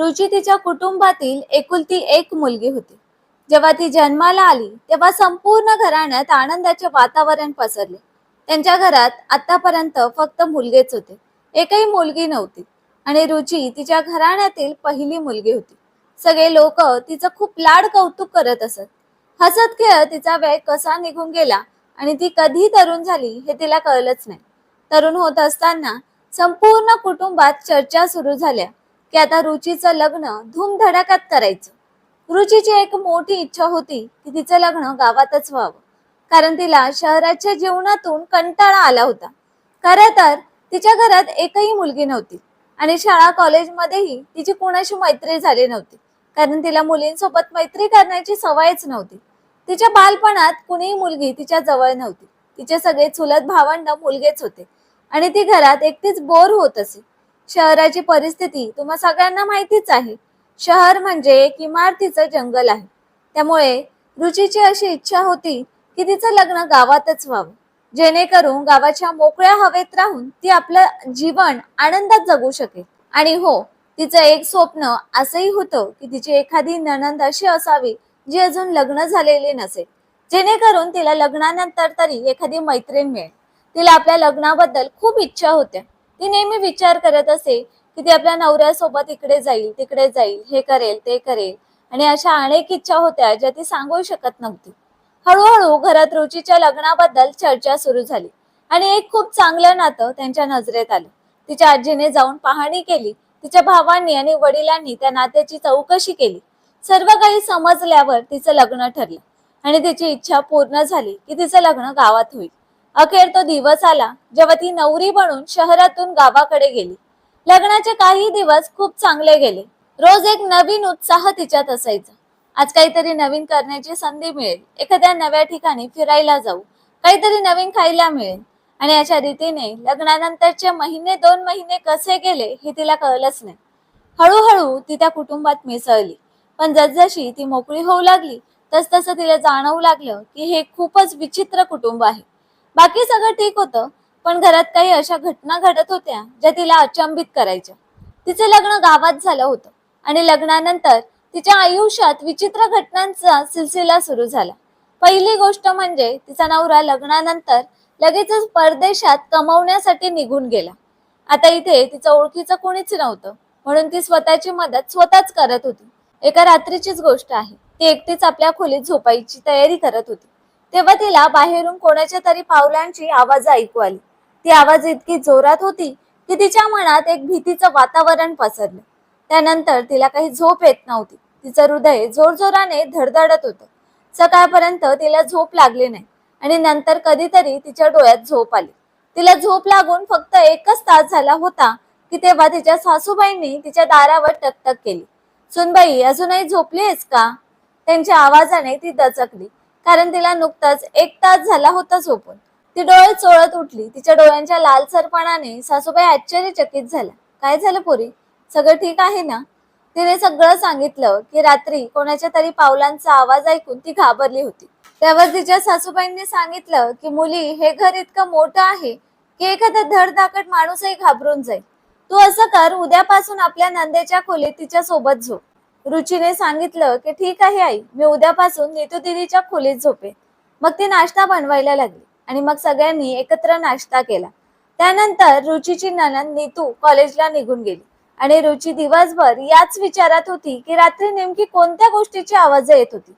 रुची तिच्या कुटुंबातील एकुलती एक मुलगी होती. जेव्हा ती जन्माला आली तेव्हा संपूर्ण घराण्यात आनंदाचे वातावरण पसरले. त्यांच्या घरात आतापर्यंत फक्त मुलगेच होते. एकही मुलगी नव्हती आणि रुची तिच्या घराण्यातील पहिली मुलगी होती. सगळे लोक तिचं खूप लाड कौतुक करत असत. हसत खेळत तिचा वेळ कसा निघून गेला आणि ती कधी तरुण झाली हे तिला कळलंच नाही. तरुण होत असताना संपूर्ण कुटुंबात चर्चा सुरू झाल्या. की आता रुचीचं लग्न धूमधडाक्यात करायचं. रुचीची एक मोठी इच्छा होती की तिचं लग्न गावातच व्हावं. कारण तिला शहराच्या जीवनातून कंटाळा आला होता. खरं तर तिच्या घरात एकही मुलगी नव्हती आणि शाळा कॉलेजमध्येही तिची कोणाशी मैत्री झाली नव्हती. कारण तिला मुलींसोबत मैत्री करण्याची सवयच नव्हती. तिच्या बालपणात कुणीही मुलगी तिच्या जवळ नव्हती. तिचे सगळे चुलत भावंड मुलगेच होते. आणि ती घरात एकटीच बोर होत असे. शहराची परिस्थिती तुम्हा सगळ्यांना माहितीच आहे. शहर म्हणजे एक इमारतीचं जंगल आहे. त्यामुळे रुचीची अशी इच्छा होती की तिचं लग्न गावातच व्हावं. जेणेकरून गावाच्या मोकळ्या हवेत राहून ती आपलं जीवन आनंदात जगू शकेल. आणि हो तिचं एक स्वप्न असंही होतं की तिची एखादी ननंद अशी असावी जी अजून लग्न झालेली नसेल. जेणेकरून तिला लग्नानंतर तरी एखादी मैत्रीण मिळेल. तिला आपल्या लग्नाबद्दल खूप इच्छा होत्या. ती नेहमी विचार करत असे की ती आपल्या नवऱ्यासोबत इकडे जाईल तिकडे जाईल हे करेल ते करेल. आणि अशा अनेक इच्छा होत्या ज्या ती सांगू शकत नव्हती. हळूहळू घरात रुचीच्या लग्नाबद्दल चर्चा सुरू झाली आणि एक खूप चांगलं नातं त्यांच्या नजरेत आलं. तिच्या आजीने जाऊन पाहणी केली तिच्या भावांनी आणि वडिलांनी त्या नात्याची चौकशी केली. सर्व काही समजल्यावर तिचं लग्न ठरलं आणि तिची इच्छा पूर्ण झाली की तिचं लग्न गावात होईल. अखेर तो दिवस आला जेव्हा ती नवरी बनून शहरातून गावाकडे गेली. लग्नाचे काही दिवस खूप चांगले गेले. रोज एक नवीन उत्साह तिच्यात असायचा. आज काहीतरी नवीन करण्याची संधी मिळेल. एखाद्या नव्या ठिकाणी फिरायला जाऊ. काहीतरी नवीन खायला मिळेल. आणि अशा रीतीने लग्नानंतरचे महिने दोन महिने कसे गेले हे तिला कळलंच नाही. हळूहळू ती त्या कुटुंबात मिसळली. पण जसजशी ती मोकळी होऊ लागली तसतसं तिला जाणवू लागलं की हे खूपच विचित्र कुटुंब आहे. बाकी सगळं ठीक होतं. पण घरात काही अशा घटना घडत होत्या ज्या तिला अचंबित करायच्या. तिचं लग्न गावात झालं होतं आणि लग्नानंतर तिच्या आयुष्यात विचित्र घटनांचा सिलसिला सुरू झाला. पहिली गोष्ट म्हणजे तिचा नवरा लग्नानंतर लगेचच परदेशात कमवण्यासाठी निघून गेला. आता इथे तिचं ओळखीचं कोणीच नव्हतं म्हणून ती स्वतःची मदत स्वतःच करत होती. एका रात्रीचीच गोष्ट आहे. ती एकटीच आपल्या खोलीत झोपायची तयारी करत होती. तेव्हा तिला बाहेरून कोणाच्या तरी पावलांची आवाज ऐकू आली. ती आवाज इतकी जोरात होती की तिच्या मनात एक भीतीचं वातावरण पसरलं. त्यानंतर तिला काही झोप येत नव्हती. तिचं हृदय जोरजोराने धडधडत होतं. सकाळपर्यंत तिला झोप लागली नाही आणि नंतर कधीतरी तिच्या डोळ्यात झोप आली. तिला झोप लागून फक्त एकच तास झाला होता की तेव्हा तिच्या सासूबाईंनी तिच्या दारावर टकटक केली. सुनबाई अजूनही झोपली आहेस का? त्यांच्या आवाजाने ती दचकली. कारण तिला नुकताच एक तास झाला होता झोपून. ती डोळे चोळत उठली. तिच्या डोळ्यांच्या लालसरपणाने सासूबाई आश्चर्यचकित झाला काय झालं पोरी? सगळं ठीक आहे ना? तिने सगळं सांगितलं की रात्री कोणाच्या तरी पावलांचा आवाज ऐकून ती घाबरली होती. त्यावर तिच्या सासूबाईंनी सांगितलं की मुली हे घर इतकं मोठं आहे की एखादा धडधाकट माणूसही घाबरून जाईल. तू असं कर उद्यापासून आपल्या नंदेच्या खोलीत तिच्या सोबत झोप. रुचीने सांगितलं की ठीक आहे आई मी उद्यापासून नीतू दिदीच्या खोलीत झोपे मग ती नाश्ता बनवायला लागली आणि मग सगळ्यांनी एकत्र नाश्ता केला. त्यानंतर रुचीची ननंद नीतू कॉलेजला निघून गेली आणि रुची दिवसभर याच विचारात होती की रात्री नेमकी कोणत्या गोष्टीची आवाज येत होती?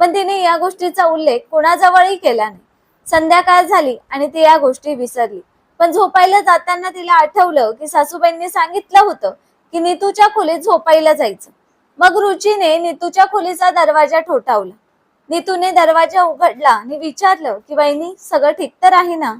पण तिने या गोष्टीचा उल्लेख कोणाजवळही केला नाही. संध्याकाळ झाली आणि ती या गोष्टी विसरली. पण झोपायला जाताना तिला आठवलं की सासूबाईंनी सांगितलं होतं की नीतूच्या खोलीत झोपायला जायचं. मग रुचीने नीतूच्या खोलीचा दरवाजा ठोठावला. नीतूने दरवाजा उघडला आणि विचारलं की वहिनी सगळं ठीक तर आहे ना?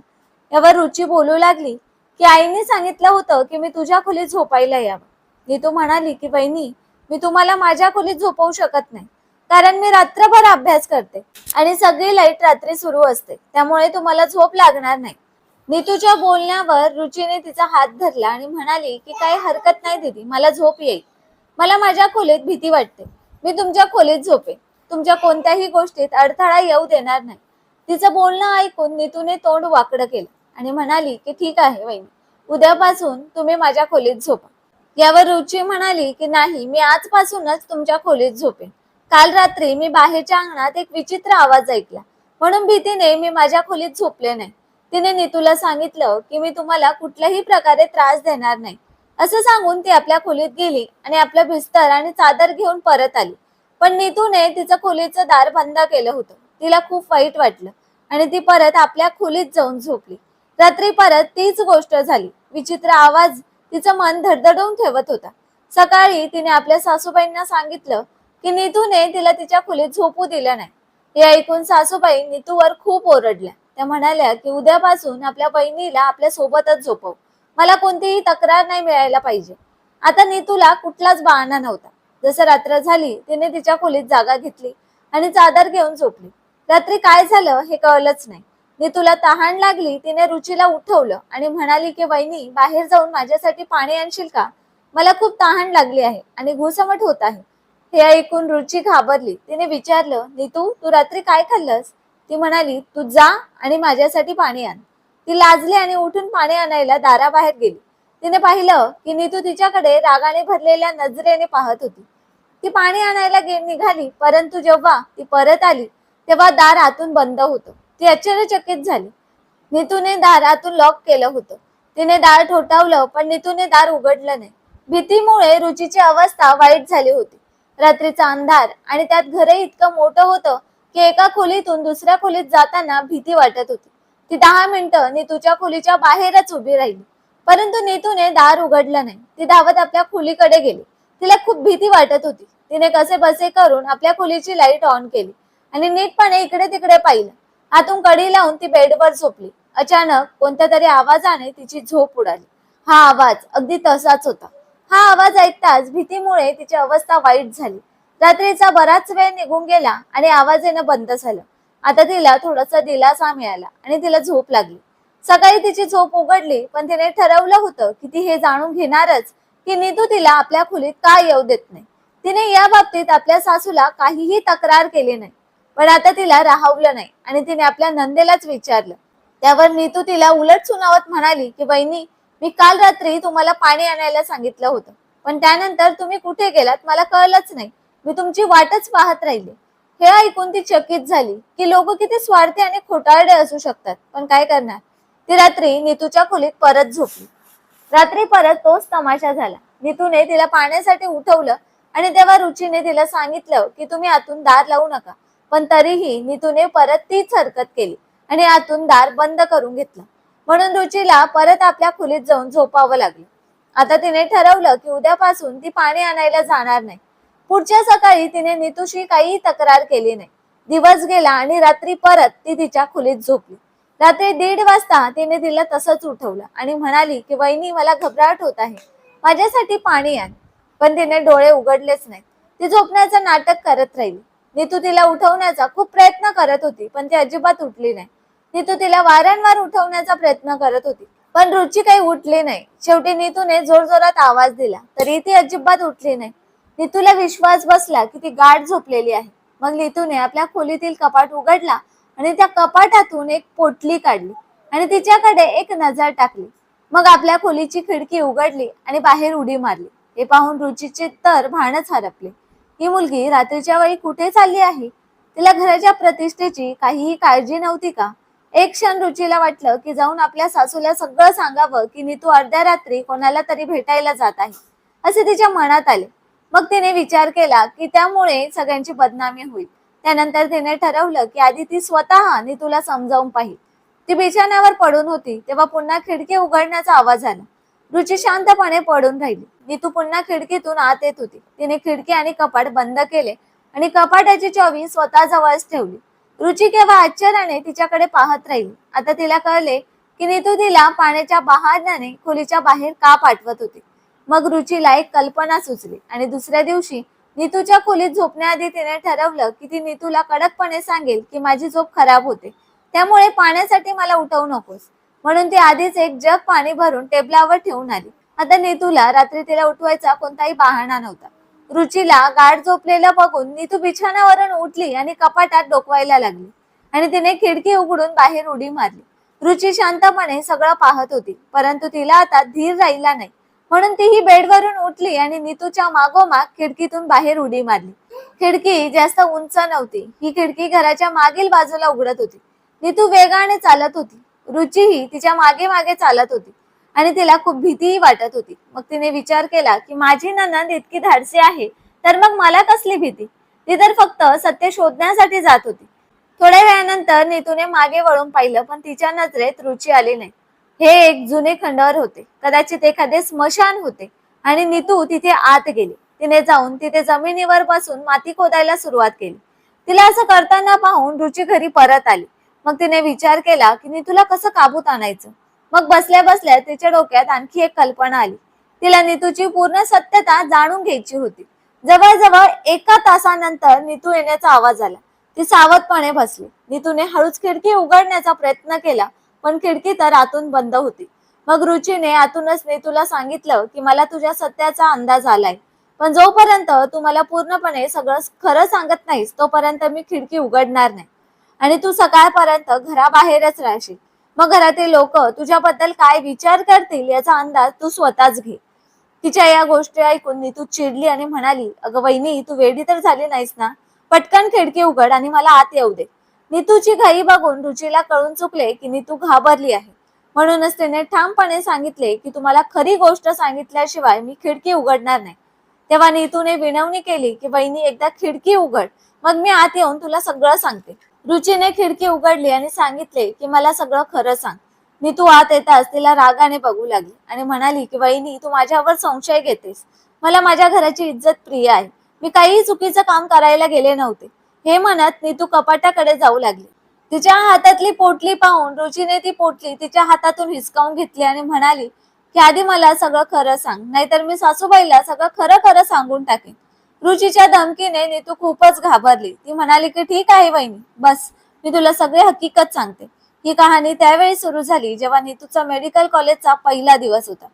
यावर रुची बोलू लागली की आईने सांगितलं होतं की मी तुझ्या खोलीत झोपायला यावं. नीतू म्हणाली की वहिनी मी तुम्हाला माझ्या खोलीत झोपवू शकत नाही कारण मी रात्रभर अभ्यास करते आणि सगळी लाइट रात्री सुरू असते त्यामुळे तुम्हाला झोप लागणार नाही. नीतूच्या बोलण्यावर रुचीने तिचा हात धरला आणि म्हणाली की काही हरकत नाही दिदी मला झोप येईल. मला माझ्या खोलीत भीती वाटते. मी तुमच्या खोलीत झोपे तुमच्या कोणत्याही गोष्टीत अडथळा येऊ देणार नाही. तिचं बोलणं ऐकून नीतूने तोंड वाकडं केलं आणि म्हणाली की ठीक आहे वहिनी. उद्यापासून तुम्ही माझ्या खोलीत झोपा. यावर रुची म्हणाली की नाही मी आजपासूनच तुमच्या खोलीत झोपेन. काल रात्री मी बाहेरच्या अंगणात एक विचित्र आवाज ऐकला. म्हणून भीतीने मी माझ्या खोलीत झोपले नाही. तिने नीतूला सांगितलं की मी तुम्हाला कुठल्याही प्रकारे त्रास देणार नाही. असं सांगून ती आपल्या खोलीत गेली आणि आपला बिस्तर आणि चादर घेऊन परत आली. पण नीतूने तिचं खोलीचं दार बंद केलं होतं. तिला खूप वाईट वाटलं आणि ती परत आपल्या खोलीत जाऊन झोपली. रात्री परत तीच गोष्ट झाली. विचित्र आवाज तिचं मन धडधडवून ठेवत होता. सकाळी तिने आपल्या सासूबाईंना सांगितलं की नीतूने तिला तिच्या खोलीत झोपू दिलं नाही. हे ऐकून सासूबाई नीतूवर खूप ओरडल्या. त्या म्हणाल्या की उद्यापासून आपल्या बहिणीला आपल्या सोबतच झोपव. मला कोणतीही तक्रार नाही मिळायला पाहिजे. आता नीतूला कुठलाच बहाणा नव्हता. जसं रात्र झाली तिने तिच्या खोलीत जागा घेतली आणि चादर घेऊन झोपली. रात्री काय झालं हे कळलंच नाही. नीतूला तहान लागली तिने रुचीला उठवलं आणि म्हणाली की वहिनी बाहेर जाऊन माझ्यासाठी पाणी आणशील का? मला खूप तहान लागली आहे आणि घुसमट होत आहे. हे ऐकून रुची घाबरली. तिने विचारलं नीतू तू रात्री काय खाल्लंस? ती म्हणाली तू जा आणि माझ्यासाठी पाणी आण. ती लाजली आणि उठून पाणी आणायला दाराबाहेर गेली. तिने पाहिलं की नीतू तिच्याकडे रागाने भरलेल्या नजरेने पाहत होती. ती पाणी आणायला निघाली परंतु जेव्हा ती परत आली तेव्हा दार आतून बंद होतं. ती आश्चर्यचकित झाली. नीतूने दार आतून लॉक केलं होतं. तिने दार ठोठावलं पण नीतूने दार उघडलं नाही. भीतीमुळे रुचीची अवस्था वाईट झाली होती. रात्रीचा अंधार आणि त्यात घरही इतकं मोठं होतं की एका खोलीतून दुसऱ्या खोलीत जाताना भीती वाटत होती. ती दहा मिनिटं नीतूच्या खोलीच्या बाहेरच उभी राहिली. परंतु नीतूने दार उघडलं नाही. ती धावत आपल्या खोलीकडे गेली. तिला खूप भीती वाटत होती. तिने कसे बसे करून आपल्या खोलीची लाइट ऑन केली आणि नीटपणे इकडे तिकडे पाहिलं. आतून कडी लावून ती बेडवर झोपली. अचानक कोणत्या तरी आवाजाने तिची झोप उडाली. हा आवाज अगदी तसाच होता. हा आवाज ऐकताच भीतीमुळे तिची अवस्था वाईट झाली. रात्रीचा बराच वेळ निघून गेला आणि आवाज येणं बंद झालं. आता तिला थोडासा दिलासा मिळाला आणि तिला झोप लागली. सकाळी तिची झोप उघडली पण तिने ठरवलं होतं की ती हे जाणून घेणारच की नीतू तिला आपल्या खोलीत का येऊ देत नाही. तिने या बाबतीत आपल्या सासूला काहीही तक्रार केली नाही. पण आता तिला राहवलं नाही आणि तिने आपल्या नंदेलाच विचारलं. त्यावर नीतू तिला उलट सुनावत म्हणाली की बहिणी मी काल रात्री तुम्हाला पाणी आणायला सांगितलं होतं. पण त्यानंतर तुम्ही कुठे गेलात मला कळलंच नाही. मी तुमची वाटच पाहत राहिले. हे ऐकून ती चकित झाली की लोक किती स्वार्थी आणि खोटारडे असू शकतात. पण काय करणार? ती रात्री नीतूच्या खोलीत परत झोपली. रात्री परत तोच तमाशा झाला. नितूने तिला पाण्यासाठी उठवलं आणि तेव्हा रुचीने तिला सांगितलं की तुम्ही आतून दार लावू नका. पण तरीही नितूने परत तीच हरकत केली आणि आतून दार बंद करून घेतलं. म्हणून रुचीला परत आपल्या खोलीत जाऊन झोपावं लागलं. आता तिने ठरवलं की उद्यापासून ती पाणी आणायला जाणार नाही. पुढच्या सकाळी तिने नीतूशी काही तक्रार केली नाही. दिवस गेला आणि रात्री परत ती तिच्या खोलीत झोपली. रात्री दीड वाजता तिने तिला तसंच उठवलं आणि म्हणाली की वहिनी मला घबराट होत आहे. माझ्यासाठी पाणी आण. पण तिने डोळे उघडलेच नाही ती झोपण्याचं नाटक करत राहिली. नीतू तिला उठवण्याचा खूप प्रयत्न करत होती पण ती अजिबात उठली नाही. नीतू तिला वारंवार उठवण्याचा प्रयत्न करत होती पण रुची काही उठली नाही. शेवटी नीतूने जोरजोरात आवाज दिला तरी ती अजिबात उठली नाही. नीतूला विश्वास बसला की ती गाठ झोपलेली आहे. मग नीतूने आपल्या खोलीतील कपाट उघडला आणि त्या कपाटातून एक पोटली काढली आणि तिच्याकडे एक नजर टाकली. मग आपल्या खोलीची खिडकी उघडली आणि बाहेर उडी मारली. हे पाहून रुचीचे तर भानच हरपले. ही मुलगी रात्रीच्या वेळी कुठे चालली आहे? तिला घराच्या प्रतिष्ठेची काहीही काळजी नव्हती का? एक क्षण रुचीला वाटलं की जाऊन आपल्या सासूला सगळं सांगावं की नीतू अर्ध्या रात्री कोणाला तरी भेटायला जात आहे. असे तिच्या मनात आले. मग तिने विचार केला की त्यामुळे सगळ्यांची बदनामी होईल. त्यानंतर तिने ठरवलं की आधी ती स्वतः नीतूला समजावून पाहिजे ती बिछाण्यावर पडून होती तेव्हा पुन्हा खिडकी उघडण्याचा आवाज आला. रुची शांतपणे पडून राहिली. नीतू पुन्हा खिडकीतून आत येत होती. तिने खिडकी आणि कपाट बंद केले आणि कपाटाची चावी स्वतः जवळच ठेवली. रुची केव्हा आश्चर्याने तिच्याकडे पाहत राहिली. आता तिला कळले की नीतू तिला पाण्याच्या बहाण्याने खोलीच्या बाहेर का पाठवत होती. मग रुचीला एक कल्पना सुचली आणि दुसऱ्या दिवशी नीतूच्या खोलीत झोपण्याआधी तिने ठरवलं की ती नीतूला कडकपणे सांगेल की माझी झोप खराब होते. त्यामुळे पाण्यासाठी मला उठवू नकोस. म्हणून ती आधीच एक जग पाणी भरून टेबलावर ठेवून आली. आता नीतूला रात्री तिला उठवायचा कोणताही बहाणा नव्हता. रुचीला गाढ झोपलेलं बघून नीतू बिछाण्यावरून उठली आणि कपाटात डोकवायला लागली. आणि तिने खिडकी उघडून बाहेर उडी मारली. रुची शांतपणे सगळं पाहत होती परंतु तिला आता धीर राहिला नाही. म्हणून तीही बेडवरून उठली आणि नीतूच्या मागोमाग खिडकीतून बाहेर उडी मारली. खिडकी जास्त उंच नव्हती. ही खिडकी घराच्या मागील बाजूला उघडत होती. नीतू वेगाने चालत होती. रुचीही तिच्यामागे मागे चालत होती आणि तिला खूप भीतीही वाटत होती. मग तिने विचार केला की माझी ननंद इतकी धाडसी आहे तर मग मला कसली भीती? ती तर फक्त सत्य शोधण्यासाठी जात होती. थोड्या वेळानंतर नीतूने मागे वळून पाहिलं पण तिच्या नजरेत रुची आली नाही. हे एक जुने खंडावर होते. कदाचित एखादे स्मशान होते. आणि नीतू तिथे आत गेली. तिने जाऊन तिथे जमिनीवर बसून माती खोदायला सुरुवात केली. तिला असं करताना पाहून रुची घरी परत आली. मग तिने विचार केला की नीतूला कसं काबूत आणायचं? मग बसल्या बसल्या तिच्या डोक्यात आणखी एक कल्पना आली. तिला नीतूची पूर्ण सत्यता जाणून घ्यायची होती. जवळजवळ एका तासानंतर नीतू येण्याचा आवाज आला. ती सावधपणे बसली. नीतूने हळूच खिडकी उघडण्याचा प्रयत्न केला. पण खिडकी तर आतून बंद होती. मग रुचीने आतूनच मी तुला सांगितलं की मला तुझ्या सत्याचा अंदाज आलाय. पण जोपर्यंत तू मला पूर्णपणे सगळं खरं सांगत नाहीस तोपर्यंत मी खिडकी उघडणार नाही. आणि तू सकाळपर्यंत घराबाहेरच राहशील. मग घरातील लोक तुझ्याबद्दल काय विचार करतील याचा अंदाज तू स्वतःच घे. तिच्या या गोष्टी ऐकून नीतू चिडली आणि म्हणाली अगं वहिनी तू वेडी तर झाली नाहीस ना? पटकन खिडकी उघड आणि मला आत येऊ दे. नीतूची घाई बघून रुचीला कळून चुकले की नितू घाबरली आहे. म्हणूनच तिने ठामपणे सांगितले की तुम्हाला खरी गोष्ट सांगितल्याशिवाय मी खिडकी उघडणार नाही. तेव्हा नीतूने विनवणी केली की बहिणी एकदा खिडकी उघड. मग मी आत येऊन तुला सगळं सांगते. रुचीने खिडकी उघडली आणि सांगितले की मला सगळं खरं सांग. नीतू आत येताच तिला रागाने बघू लागली आणि म्हणाली की वहिनी तू माझ्यावर संशय घेतेस. मला माझ्या घराची इज्जत प्रिय आहे. मी काहीही चुकीचं काम करायला गेले नव्हते. हे म्हणत नीतू कपाटाकडे जाऊ लागली. तिच्या हातातली पोटली पाहून रुचीने ती पोटली तिच्या हातातून हिसकावून घेतली आणि म्हणाली की आधी मला सगळं खरं सांग. नाहीतर मी सासूबाईला सगळं खरं खरं सांगून टाकेन. रुचीच्या धमकीने नीतू खूपच घाबरली. ती म्हणाली की ठीक आहे बहिणी बस. मी तुला सगळी हकीकत सांगते. ही कहाणी त्यावेळी सुरू झाली जेव्हा नीतूचा मेडिकल कॉलेजचा पहिला दिवस होता.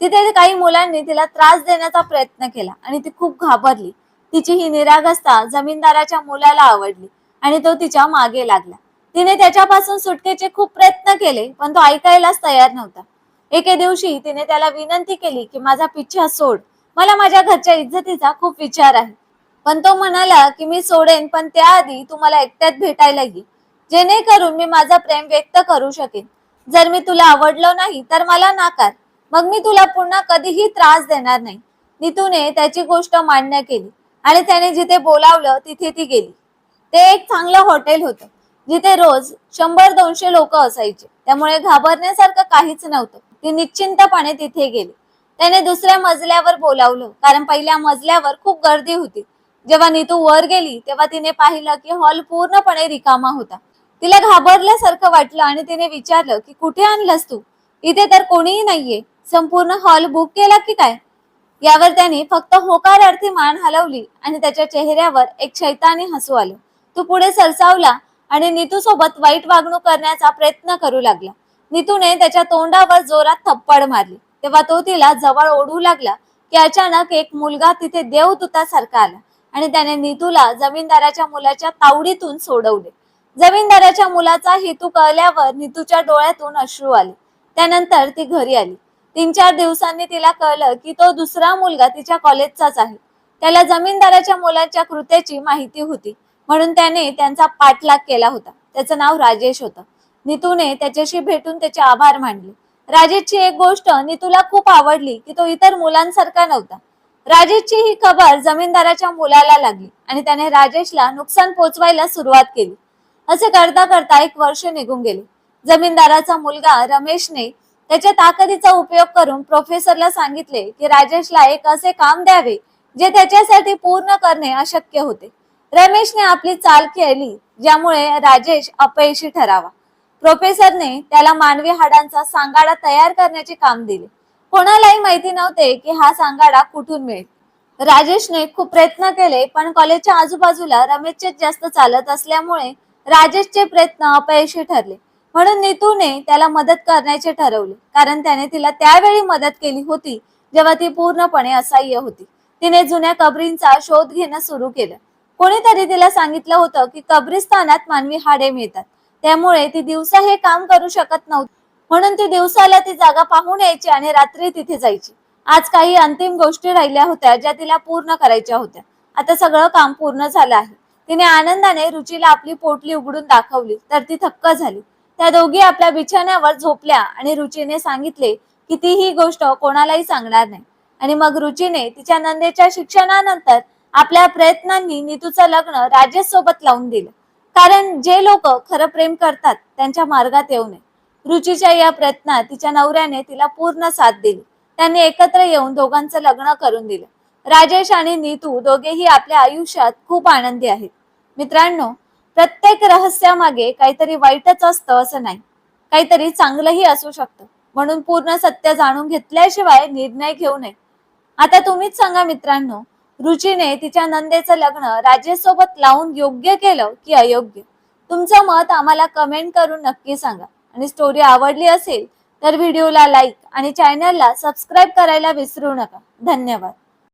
तिथे काही मुलांनी तिला त्रास देण्याचा प्रयत्न केला आणि ती खूप घाबरली. तिची ही निरागसता जमीनदाराच्या मुलाला आवडली आणि तो तिच्यामागे लागला. तिने त्याच्यापासून सुटकेचे खूप प्रयत्न केले पण तो ऐकायलाच तयार नव्हता. एके दिवशी तिने त्याला विनंती केली की माझा पिच्छा सोड. मला माझ्या घरच्या इज्जतीचा खूप विचार आहे. पण तो म्हणाला की मी सोडेन पण त्याआधी तू मला एकट्यात भेटायला ये. जेणेकरून मी माझा प्रेम व्यक्त करू शकेन. जर मी तुला आवडलो नाही तर मला नाकार. मग मी तुला पुन्हा कधीही त्रास देणार नाही. नितूने त्याची गोष्ट मान्य केली. आणि त्याने जिथे बोलावलं तिथे ती गेली. ते एक चांगलं हॉटेल होतं जिथे रोज शंभर दोनशे लोक असायचे. त्यामुळे घाबरण्यासारखं काहीच नव्हतं. ती निश्चिंतपणे तिथे गेली. त्याने दुसऱ्या मजल्यावर बोलावलं कारण पहिल्या मजल्यावर खूप गर्दी होती. जेव्हा नीतू वर गेली तेव्हा तिने पाहिलं की हॉल पूर्णपणे रिकामा होता. तिला घाबरल्यासारखं वाटलं आणि तिने विचारलं की कुठे आणलंस तू? इथे तर कोणीही नाहीये. संपूर्ण हॉल बुक केला की काय? यावर त्याने फक्त होकारार्थी मान हलवली आणि त्याच्या चेहऱ्यावर एक शैतानी हसू आलं. तो पुढे सरसावला आणि नीतू सोबत वाईट वागणूक करण्याचा प्रयत्न करू लागला. नीतूने त्याच्या तोंडावर जोरात थप्पड मारली. तेव्हा तो तिला जवळ ओढू लागला की अचानक एक मुलगा तिथे देवदूतासारखा आला आणि त्याने नीतूला जमीनदाराच्या मुलाच्या तावडीतून सोडवले. जमीनदाराच्या मुलाचा हेतू कळल्यावर नीतूच्या डोळ्यातून अश्रू आले. त्यानंतर ती घरी आली. तीन चार दिवसांनी तिला कळलं की तो दुसरा मुलगा तिच्या कॉलेजचाच आहे. त्याला जमीनदाराच्या मुलाच्या कृत्याची माहिती होती. म्हणून त्याने त्यांचा पाठलाग केला होता. त्याचं नाव राजेश होतं. नितूने त्याच्याशी भेटून त्याचे आभार मानले. राजेशची एक गोष्ट नितूला खूप आवडली की तो इतर मुलांसारखा नव्हता. राजेशची ही खबर जमीनदाराच्या मुलाला लागली आणि त्याने राजेशला नुकसान पोचवायला सुरुवात केली. असे करता करता एक वर्ष निघून गेले. जमीनदाराचा मुलगा रमेशने त्याच्या ताकदीचा उपयोग करून प्रोफेसरला सांगितले की राजेशला एक असे काम द्यावे जे त्याच्यासाठी पूर्ण करणे अशक्य होते. रमेशने आपली चाल केली ज्यामुळे राजेश अपयशी ठरावा. प्रोफेसरने त्याला मानवी हाडांचा सांगाडा तयार करण्याचे काम दिले. कोणालाही माहिती नव्हते की हा सांगाडा कुठून मिळेल. राजेशने खूप प्रयत्न केले पण कॉलेजच्या आजूबाजूला रमेशचे जास्त चालत असल्यामुळे राजेशचे प्रयत्न अपयशी ठरले. म्हणून नीतूने त्याला मदत करण्याचे ठरवले. कारण त्याने तिला त्यावेळी मदत केली होती जेव्हा ती पूर्णपणे असह्य होती. तिने जुन्या कबरींचा शोध घेणं सुरू केलं. कोणीतरी तिला सांगितलं होतं की कब्रिस्तानात मानवी हाडे मिळतात. त्यामुळे ती दिवसा हे काम करू शकत नव्हती. म्हणून ती दिवसाला ती जागा पाहून यायची आणि रात्री तिथे जायची. आज काही अंतिम गोष्टी राहिल्या होत्या ज्या तिला पूर्ण करायच्या होत्या. आता सगळं काम पूर्ण झालं आहे. तिने आनंदाने रुचीला आपली पोटली उघडून दाखवली तर ती थक्क झाली. त्या दोघी आपल्या बिछाण्यावर झोपल्या आणि रुचीने सांगितले की ती ही गोष्ट कोणालाही सांगणार नाही. आणि मग रुचीने तिच्या नंदेच्या शिक्षणानंतर आपल्या प्रयत्नांनी नीतूचं लग्न राजेश सोबत लावून दिलं. कारण जे लोक खरं प्रेम करतात त्यांच्या मार्गात येऊ नये. रुचीच्या या प्रयत्नात तिच्या नवऱ्याने तिला पूर्ण साथ दिली. त्यांनी एकत्र येऊन दोघांचं लग्न करून दिलं. राजेश आणि नीतू दोघेही आपल्या आयुष्यात खूप आनंदी आहेत. मित्रांनो प्रत्येक रहस्यामागे काहीतरी वाईटच असतं असं नाही. काहीतरी चांगलंही असू शकतं. म्हणून पूर्ण सत्य जाणून घेतल्याशिवाय निर्णय घेऊ नये. आता तुम्हीच सांगा मित्रांनो रुचीने तिच्या नंदेचं लग्न राजेश सोबत लावून योग्य केलं की अयोग्य? तुमचं मत आम्हाला कमेंट करून नक्की सांगा. आणि स्टोरी आवडली असेल तर व्हिडिओला लाईक आणि चॅनलला सबस्क्राईब करायला विसरू नका. धन्यवाद.